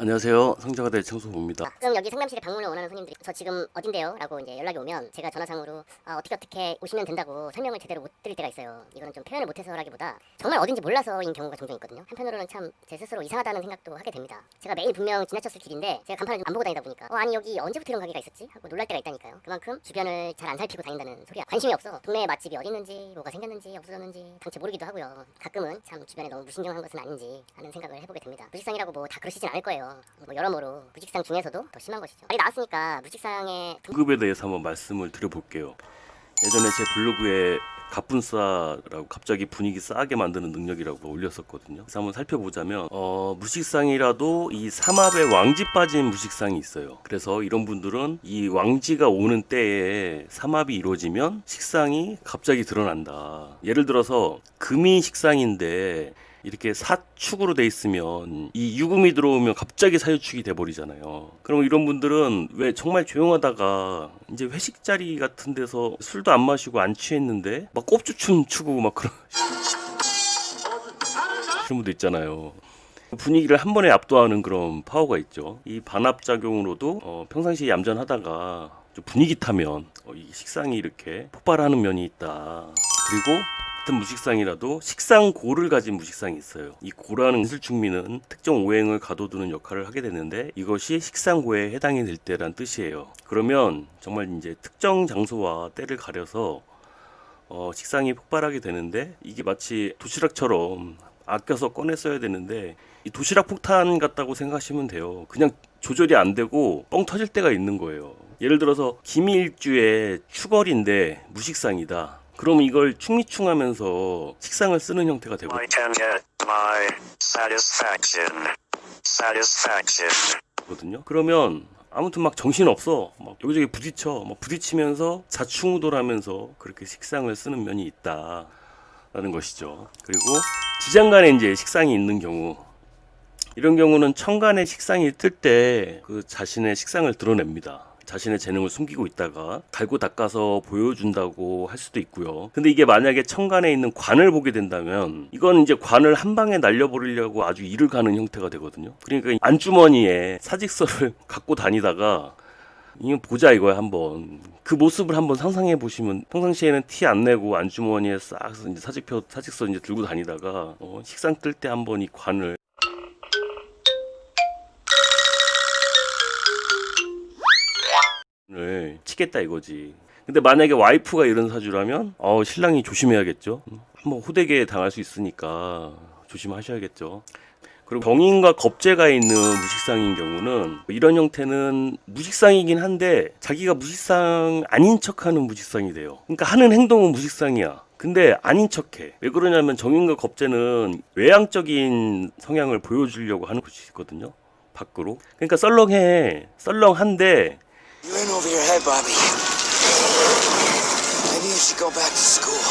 안녕하세요. 성자가대 청소부입니다. 가끔 여기 상담실에 방문을 원하는 손님들이 저 지금 어딘데요? 라고 이제 연락이 오면 제가 전화상으로 아, 어떻게 어떻게 오시면 된다고 설명을 제대로 못 드릴 때가 있어요. 이거는 좀 표현을 못해서라기보다 정말 어딘지 몰라서인 경우가 종종 있거든요. 한편으로는 참 제 스스로 이상하다는 생각도 하게 됩니다. 제가 매일 분명 지나쳤을 길인데 제가 간판을 안 보고 다니다 보니까 어, 아니 여기 언제부터 이런 가게가 있었지? 하고 놀랄 때가 있다니까요. 그만큼 주변을 잘 안 살피고 다닌다는 소리야. 관심이 없어. 동네에 맛집이 어디 있는지 뭐가 생겼는지 없어졌는지 당최 모르기도 하고요. 가끔은 참 주변에 너무 무신경한 것은 아닌지 하는 생각을 해보게 됩니다. 무식상이라고 뭐 다 그러시진 않을 거예요. 뭐 여러모로 무식상 중에서도 더 심한 것이죠. 말이 나왔으니까 무식상의 등 급에 대해서 한번 말씀을 드려볼게요. 예전에 제 블로그에 갑분싸라고 갑자기 분위기 싸게 만드는 능력이라고 올렸었거든요. 그래서 한번 살펴보자면 어, 무식상이라도 이 삼합에 왕지 빠진 무식상이 있어요. 그래서 이런 분들은 이 왕지가 오는 때에 삼합이 이루어지면 식상이 갑자기 드러난다. 예를 들어서 금이 식상인데 이렇게 사축으로 돼 있으면 이 유금이 들어오면 갑자기 사유축이 돼 버리잖아요. 그럼 이런 분들은 왜 정말 조용하다가 이제 회식 자리 같은 데서 술도 안 마시고 안 취했는데 막 꼽주춤 추고 막 그런 그런 분도 있잖아요. 분위기를 한 번에 압도하는 그런 파워가 있죠. 이 반합 작용으로도 어, 평상시에 얌전하다가 좀 분위기 타면 어, 이 식상이 이렇게 폭발하는 면이 있다. 그리고 같은 무식상이라도 식상고를 가진 무식상이 있어요. 이 고라는 술충미는 특정 오행을 가둬두는 역할을 하게 되는데 이것이 식상고에 해당이 될 때란 뜻이에요. 그러면 정말 이제 특정 장소와 때를 가려서 어, 식상이 폭발하게 되는데 이게 마치 도시락처럼 아껴서 꺼내 써야 되는데 이 도시락 폭탄 같다고 생각하시면 돼요. 그냥 조절이 안 되고 뻥 터질 때가 있는 거예요. 예를 들어서 기밀주의 추걸인데 무식상이다. 그럼 이걸 충리충하면서 식상을 쓰는 형태가 되고 I can get my satisfaction. Satisfaction. 거든요. 그러면 아무튼 막 정신 없어. 막 여기저기 부딪혀. 막 부딪히면서 자충우돌하면서 그렇게 식상을 쓰는 면이 있다 라는 것이죠. 그리고 지장간에 이제 식상이 있는 경우 이런 경우는 천간에 식상이 뜰 때 그 자신의 식상을 드러냅니다. 자신의 재능을 숨기고 있다가 갈고 닦아서 보여준다고 할 수도 있고요. 근데 이게 만약에 천간에 있는 관을 보게 된다면 이건 이제 관을 한 방에 날려버리려고 아주 일을 가는 형태가 되거든요. 그러니까 이 안주머니에 사직서를 갖고 다니다가 이거 보자 이거야 한번 그 모습을 한번 상상해 보시면 평상시에는 티 안 내고 안주머니에 싹 사직표 사직서 이제 들고 다니다가 어, 식상 뜰 때 한번 이 관을 을 치겠다 이거지. 근데 만약에 와이프가 이런 사주라면 어 신랑이 조심해야겠죠. 한번 호되게 당할 수 있으니까 조심하셔야겠죠. 그리고 병인과 겁재가 있는 무식상인 경우는 이런 형태는 무식상이긴 한데 자기가 무식상 아닌 척하는 무식상이 돼요. 그러니까 하는 행동은 무식상이야. 근데 아닌 척해. 왜 그러냐면 정인과 겁재는 외향적인 성향을 보여주려고 하는 것이거든요. 밖으로. 그러니까 썰렁해. 썰렁한데 You're in over your head, Bobby. Maybe you should go back to school.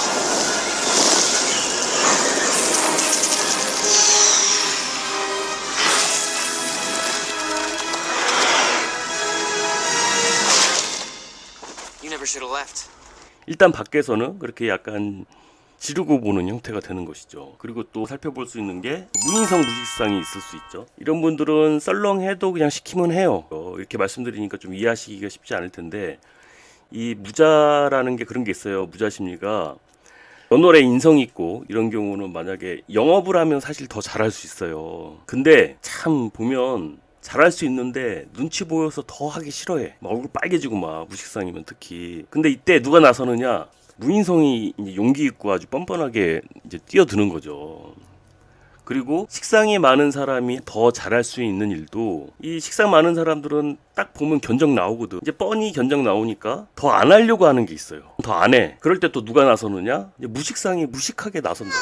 You never should have left. 일단 밖에서는 그렇게 약간 지르고 보는 형태가 되는 것이죠. 그리고 또 살펴볼 수 있는 게 무인성 무식상이 있을 수 있죠. 이런 분들은 썰렁해도 그냥 시키면 해요. 어, 이렇게 말씀드리니까 좀 이해하시기가 쉽지 않을 텐데 이 무자라는 게 그런 게 있어요. 무자 심리가 연월에 인성이 있고 이런 경우는 만약에 영업을 하면 사실 더 잘할 수 있어요. 근데 참 보면 잘할 수 있는데 눈치 보여서 더 하기 싫어해. 막 얼굴 빨개지고 막 무식상이면 특히. 근데 이때 누가 나서느냐? 무인성이 이제 용기 있고 아주 뻔뻔하게 이제 뛰어드는 거죠. 그리고 식상이 많은 사람이 더 잘할 수 있는 일도 이 식상 많은 사람들은 딱 보면 견적 나오거든. 이제 뻔히 견적 나오니까 더 안 하려고 하는 게 있어요. 더 안 해. 그럴 때 또 누가 나서느냐? 무식상이 무식하게 나선다.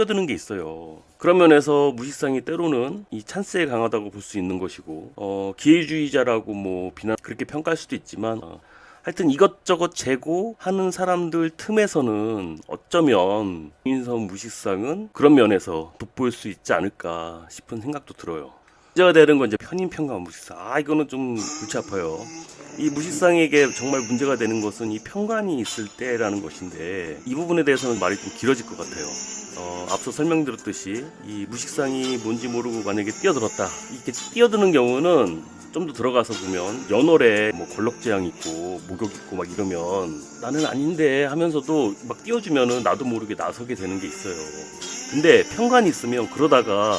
뛰어드는 게 있어요. 그런 면에서 무식상이 때로는 이 찬스에 강하다고 볼 수 있는 것이고 어, 기회주의자라고 뭐 비난 그렇게 평가할 수도 있지만 어, 하여튼 이것저것 재고하는 사람들 틈에서는 어쩌면 인성 무식상은 그런 면에서 돋보일 수 있지 않을까 싶은 생각도 들어요. 문제가 되는 건 이제 편인 평가 무식상. 아 이거는 좀 골치 아파요. 이 무식상에게 정말 문제가 되는 것은 이 편관이 있을 때라는 것인데 이 부분에 대해서는 말이 좀 길어질 것 같아요. 어, 앞서 설명드렸듯이 이 무식상이 뭔지 모르고 만약에 뛰어들었다. 이렇게 뛰어드는 경우는 좀더 들어가서 보면 연월에 뭐 걸럭재앙 있고 목욕 있고 막 이러면 나는 아닌데 하면서도 막 띄워주면은 나도 모르게 나서게 되는 게 있어요. 근데 편관이 있으면 그러다가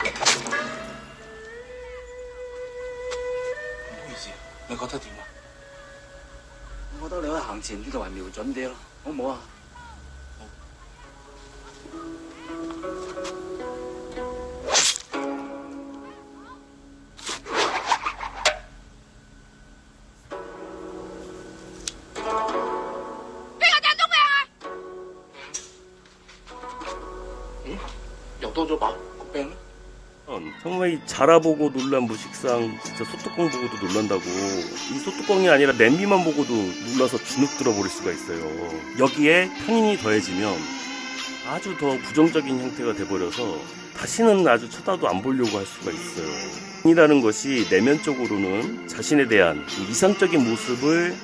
唔好意思，你覺得點啊？我覺得你可以行前啲同埋瞄準啲咯，好唔好啊？邊個掟中又多咗把個病咧？ 정말 이 자라보고 놀란 무식상 진짜 소뚜껑 보고도 놀란다고. 이 소뚜껑이 아니라 냄비만 보고도 놀라서 주눅 들어버릴 수가 있어요. 여기에 편인이 더해지면 아주 더 부정적인 형태가 돼버려서 다시는 아주 쳐다도 안 보려고 할 수가 있어요. 이라는 것이 내면적으로는 자신에 대한 이상적인 모습을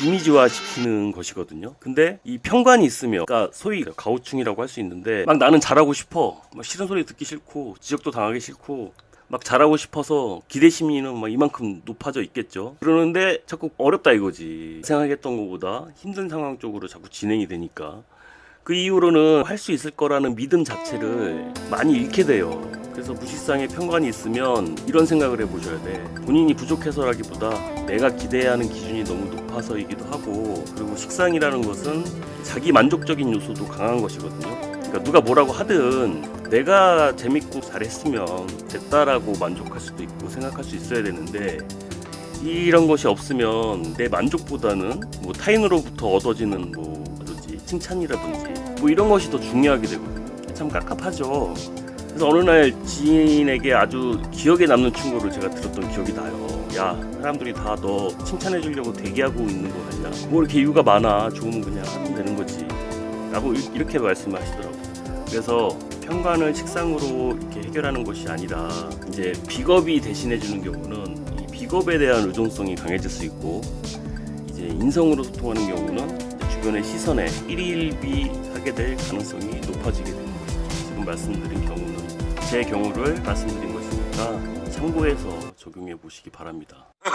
이미지화 시키는 것이거든요. 근데 이 편관이 있으면, 그러니까 소위 가오충이라고 할 수 있는데, 막 나는 잘하고 싶어. 막 싫은 소리 듣기 싫고, 지적도 당하기 싫고, 막 잘하고 싶어서 기대 심리는 막 이만큼 높아져 있겠죠. 그러는데 자꾸 어렵다 이거지. 생각했던 것보다 힘든 상황 쪽으로 자꾸 진행이 되니까. 그 이후로는 할 수 있을 거라는 믿음 자체를 많이 잃게 돼요. 그래서 무식상의 편관이 있으면 이런 생각을 해보셔야 돼. 본인이 부족해서라기보다 내가 기대하는 기준이 너무 높아서이기도 하고 그리고 식상이라는 것은 자기 만족적인 요소도 강한 것이거든요. 그러니까 누가 뭐라고 하든 내가 재밌고 잘했으면 됐다라고 만족할 수도 있고 생각할 수 있어야 되는데 이런 것이 없으면 내 만족보다는 뭐 타인으로부터 얻어지는 뭐 칭찬이라든지 뭐 이런 것이 더 중요하게 되거든요. 참 깝깝하죠. 그래서 어느 날 지인에게 아주 기억에 남는 충고를 제가 들었던 기억이 나요. 야, 사람들이 다 너 칭찬해 주려고 대기하고 있는 거 아니야? 뭐 이렇게 이유가 많아. 좋으면 그냥 하면 되는 거지. 라고 이- 이렇게 말씀을 하시더라고요. 그래서 편관을 식상으로 이렇게 해결하는 것이 아니라 이제 비겁이 대신해 주는 경우는 이 비겁에 대한 의존성이 강해질 수 있고 이제 인성으로 소통하는 경우는 주변의 시선에 일일비하게 될 가능성이 높아지게 됩니다. 지금 말씀드린 경우는 제 경우를 말씀드린 것이니까 참고해서 적용해 보시기 바랍니다.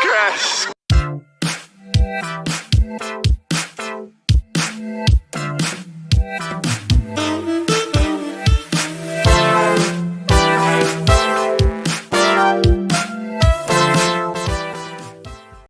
Crash.